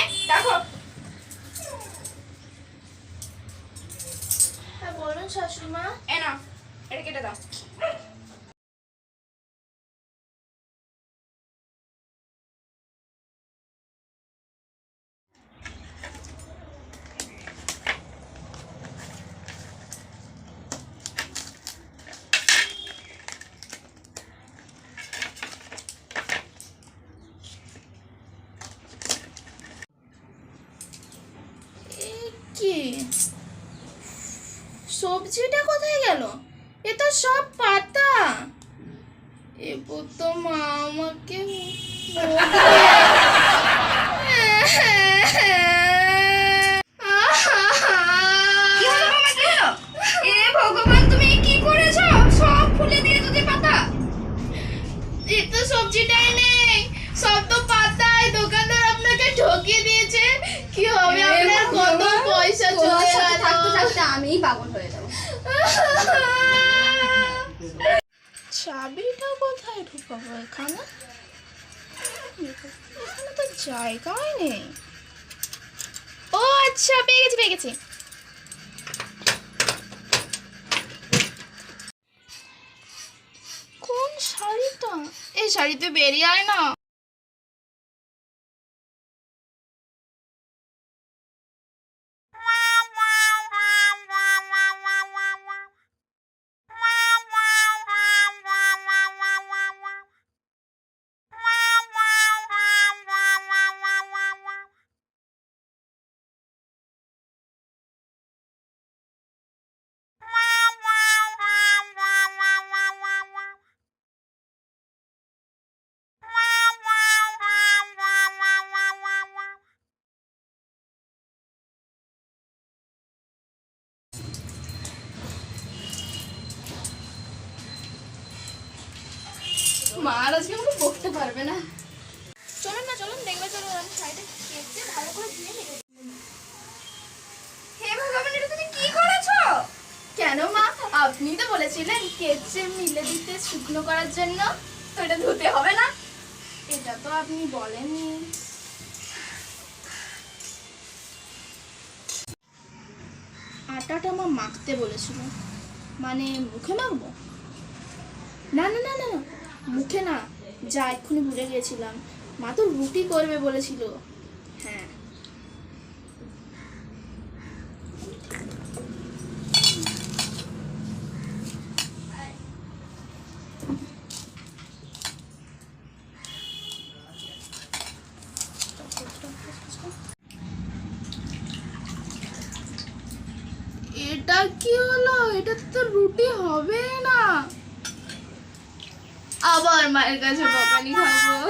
হ্যাঁ, নিয়ে দেখো হ্যাঁ, বলুন শাশুড়ি এনা এটা কেটে দাও। সবজিটা কোথায় গেল? এ তো সব পাতা। এরপর তো মা আমাকে কি হলো মামা কি হলো এ ভগবান তুমি কি করেছ সব ফুলে দিয়ে যদি পাতা এ তো সবজিটাই নেই সব তো পাতায় দোকানদার আপনাকে ঠকিয়ে দিয়েছে কি হবে আপনার কত পয়সা চলে গেল থাকতে থাকতে আমিই পাগল হয়ে যাব। চাবিটা কোথায় ঢুকাবো এখানে? এখানে তো জায়গাই নেই। ও আচ্ছা পেয়ে গেছি পেয়ে গেছি। কোন শাড়িটা? এই শাড়িতে বেরিয়ে আয় না। মা আর আজকে আমাকে বকতে পারবে না। চলুন না চলুন দেখবে চলুন আমি শাড়িটা কেটে ভালো করে ধুয়ে নেব হে ভগবান এটা তুমি কি করেছ? কেন মা? আপনি তো বলেছিলেন কেচে মিলে দিতে শুকনো করার জন্য তো এটা ধুতে হবে না। এটা তো আপনি বলেননি। আটাটা মা মাখতে বলেছিল। মানে মুখে মাখবো? না না না না মুখে না, যা এক্ষুনি ভুলে গিয়েছিলাম। মা তো রুটি করবে বলেছিল। হ্যাঁ। এটা কি হলো? এটা তো রুটি হবে না। আবার মায়ের কাছে বকানি খাব